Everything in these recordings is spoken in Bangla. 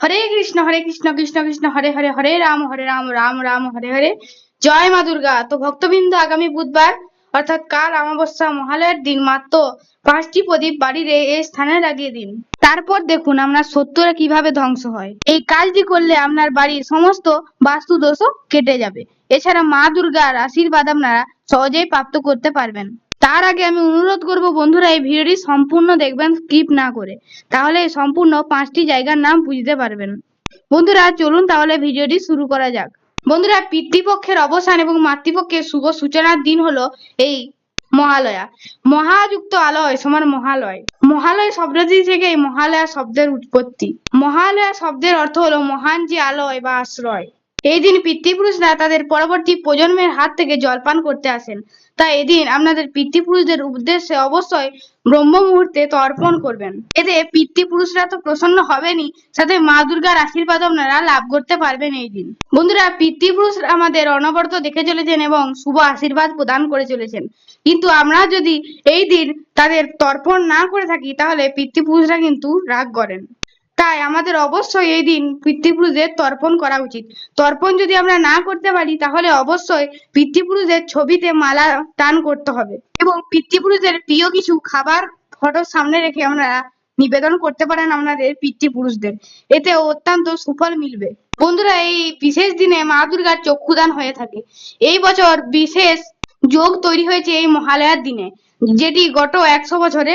হরে কৃষ্ণ হরে কৃষ্ণ কৃষ্ণ কৃষ্ণ, হরে হরে হরে রাম হরে রাম রাম রাম, হরে হরে। জয় মা দুর্গা। তো ভক্তবৃন্দ, আগামী বুধবার, অর্থাৎ কাল অমাবস্যা মহালয়ের দিন মাত্র পাঁচটি প্রদীপ বাড়ির এই স্থানে লাগিয়ে দিন। তারপর দেখুন আপনার শত্রুরা কীভাবে ধ্বংস হয়। এই কাজটি করলে আপনার বাড়ির সমস্ত বাস্তু দোষও কেটে যাবে। এছাড়া মা দুর্গার আশীর্বাদ আপনারা সহজেই প্রাপ্ত করতে পারবেন। তার আগে আমি অনুরোধ করব, বন্ধুরা, এই ভিডিওটি সম্পূর্ণ দেখবেন স্কিপ না করে। তাহলে সম্পূর্ণ পাঁচটি জায়গার নাম বুঝতে পারবেন। বন্ধুরা, চলুন তাহলে ভিডিওটি শুরু করা যাক। বন্ধুরা, পিতৃপক্ষের অবসান এবং মাতৃপক্ষের শুভ সূচনার দিন হলো এই মহালয়া। মহাযুক্ত আলয় সমান মহালয়। মহালয় শব্দটি থেকে এই মহালয়া শব্দের উৎপত্তি। মহালয়া শব্দের অর্থ হলো মহান যে আলয় বা আশ্রয়। এই দিন পিতৃপুরুষরা তাদের পরবর্তী প্রজন্মের হাত থেকে জলপান করতে আসেন। তাই এদিন আপনাদের পিতৃপুরুষদের উদ্দেশ্যে অবশ্যই ব্রহ্ম মুহূর্তে তর্পণ করবেন। এতে পিতৃপুরুষরা তো প্রসন্ন হবেনই, সাথে মা দুর্গার আশীর্বাদ আপনারা লাভ করতে পারবেন এই দিন। বন্ধুরা, পিতৃপুরুষরা আমাদের অনবরত দেখে চলেছেন এবং শুভ আশীর্বাদ প্রদান করে চলেছেন। কিন্তু আমরা যদি এই দিন তাদের তর্পণ না করে থাকি, তাহলে পিতৃপুরুষরা কিন্তু রাগ করেন। তাই আমাদের অবশ্যই এই দিন পিতৃপুরুষদের তর্পণ করা উচিত। তর্পণ যদি আমরা না করতে পারি, তাহলে অবশ্যই পিতৃপুরুষদের ছবিতে মালা দান করতে হবে এবং পিতৃপুরুষদের প্রিয় কিছু খাবার ফটোর সামনে রেখে আমরা নিবেদন করতে পারেন আপনাদের পিতৃপুরুষদের। এতে অত্যন্ত সুফল মিলবে। বন্ধুরা, এই বিশেষ দিনে মা দুর্গার চক্ষুদান হয়ে থাকে। এই বছর বিশেষ যোগ তৈরি হয়েছে এই মহালয়ার দিনে, যেটি গত একশো বছরে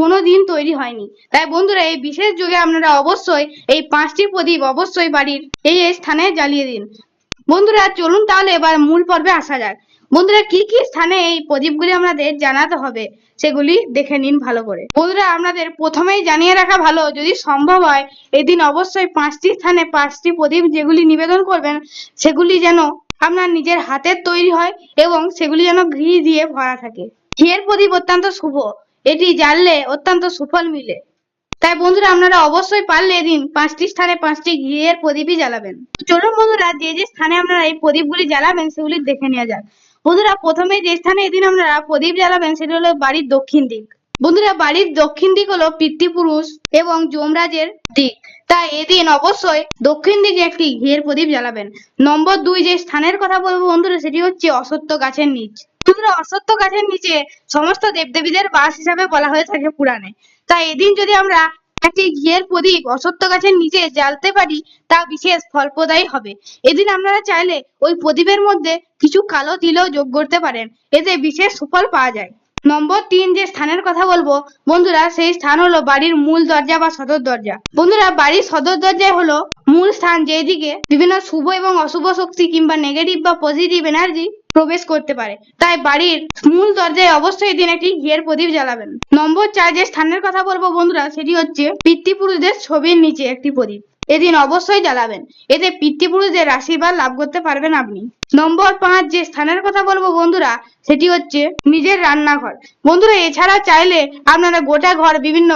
কোনো দিন তৈরি হয়নি। তাই বন্ধুরা, এই বিশেষ যুগে আপনারা অবশ্যই এই পাঁচটি প্রদীপ অবশ্যই বাড়ির এই স্থানে জ্বালিয়ে দিন। বন্ধুরা, চলুন তাহলে এবার মূল পর্বে আসা যাক। বন্ধুরা, কি কি স্থানে এই প্রদীপগুলি আমাদের জানাতে হবে সেগুলি দেখে নিন ভালো করে। বন্ধুরা, আপনাদের প্রথমেই জানিয়ে রাখা ভালো, যদি সম্ভব হয়, এদিন অবশ্যই পাঁচটি স্থানে পাঁচটি প্রদীপ যেগুলি নিবেদন করবেন, সেগুলি যেন আপনার নিজের হাতের তৈরি হয় এবং সেগুলি যেন ঘি দিয়ে ভরা থাকে। ঘিয়ের প্রদীপ অত্যন্ত শুভ। এটি জ্বাললে অত্যন্ত সুফল মিলে। তাই বন্ধুরা, আপনারা অবশ্যই পারলে এদিন পাঁচটি স্থানে পাঁচটি ঘিয়ের প্রদীপই জ্বালাবেন। চলুন বন্ধুরা, যে যে স্থানে আপনারা এই প্রদীপগুলি জ্বালাবেন, সেগুলি দেখে নেওয়া যাক। বন্ধুরা, প্রথমে যে স্থানে এদিন আপনারা প্রদীপ জ্বালাবেন, সেটি হলো বাড়ির দক্ষিণ দিক। বন্ধুরা, বাড়ির দক্ষিণ দিক হলো পিতৃপুরুষ এবং যমরাজের দিক। তাই এদিন অবশ্যই দক্ষিণ দিকে একটি ঘিয়ের প্রদীপ জ্বালাবেন। নম্বর দুই যে স্থানের কথা বলব বন্ধুরা, সেটি হচ্ছে অসত্য গাছের নিচ। বন্ধুরা অসত্য গাছের নিচে সমস্ত দেবদেবীদের বাস হিসাবে বলা হয়ে থাকে পুরাণে। তাই এদিন যদি আমরা একটি ঘিয়ের প্রদীপ অশ্বত্থ গাছের নিচে জ্বালতে পারি, তা বিশেষ ফলপ্রদায়ী হবে। এদিন আপনারা চাইলে ওই প্রদীপের মধ্যে কিছু কালো তিলও যোগ করতে পারেন। এতে বিশেষ সুফল পাওয়া যায়। নম্বর তিন, যে স্থানের কথা বলব, বন্ধুরা, সেই স্থান হলো বাড়ির মূল দরজা বা সদর দরজা। বন্ধুরা, বাড়ির সদর দরজায় হলো মূল স্থান, যেদিকে বিভিন্ন শুভ এবং অশুভ শক্তি কিংবা নেগেটিভ বা পজিটিভ এনার্জি প্রবেশ করতে পারে। তাই বাড়ির মূল দরজায় অবশ্যই দিন একটি ঘিয়ের প্রদীপ জ্বালাবেন। নম্বর চার যে স্থানের কথা বলব বন্ধুরা, সেটি হচ্ছে পিতৃপুরুষদের ছবির নিচে একটি প্রদীপ। এদিন অবশ্যই জ্বালাবেন। এতে পিতৃপুরুষদের আশীর্বাদ লাভ করতে পারবেন আপনি। নম্বর পাঁচ যে স্থানের কথা বলব বন্ধুরা, সেটি হচ্ছে নিজের রান্নাঘর। বন্ধুরা, এছাড়া চাইলে আপনারা গোটা ঘর বিভিন্ন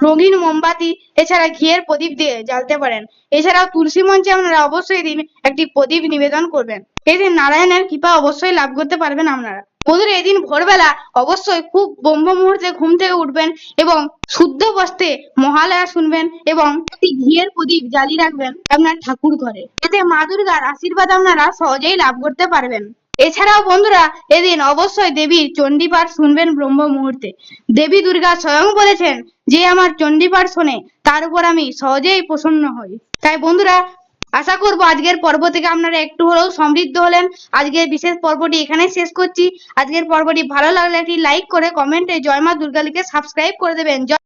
রঙিন মোমবাতি, এছাড়া ঘিয়ের প্রদীপ দিয়ে জ্বালতে পারেন। এছাড়াও তুলসী মঞ্চে আপনারা অবশ্যই দিন একটি প্রদীপ নিবেদন করবেন। এদিন নারায়ণের কৃপা অবশ্যই লাভ করতে পারবেন আপনারা। বন্ধুরা, এদিন ভোরবেলা অবশ্যই খুব ব্রহ্ম মুহূর্তে ঘুম থেকে উঠবেন এবং শুদ্ধ বস্তে মহালয়া শুনবেন এবং একটি ঘিয়ের প্রদীপ জ্বালিয়ে রাখবেন আপনার ঠাকুর ঘরে। এতে মা দুর্গার আশীর্বাদ আপনারা সহজেই লাভ করতে পারবেন। এছাড়াও বন্ধুরা, এদিন অবশ্যই দেবীর চণ্ডীপাঠ শুনবেন ব্রহ্ম মুহূর্তে। দেবী দুর্গা স্বয়ং বলেছেন যে আমার চণ্ডীপাঠ শোনে, তার উপর আমি সহজেই প্রসন্ন হই। তাই বন্ধুরা, আশা করব আজকের পর্ব থেকে আপনারা একটু হলেও সমৃদ্ধ হলেন। আজকের বিশেষ পর্বটি এখানে শেষ করছি। আজকের পর্বটি ভালো লাগলে একটি লাইক করে কমেন্টে জয় মা দুর্গা লিখে সাবস্ক্রাইব করে দেবেন। জয়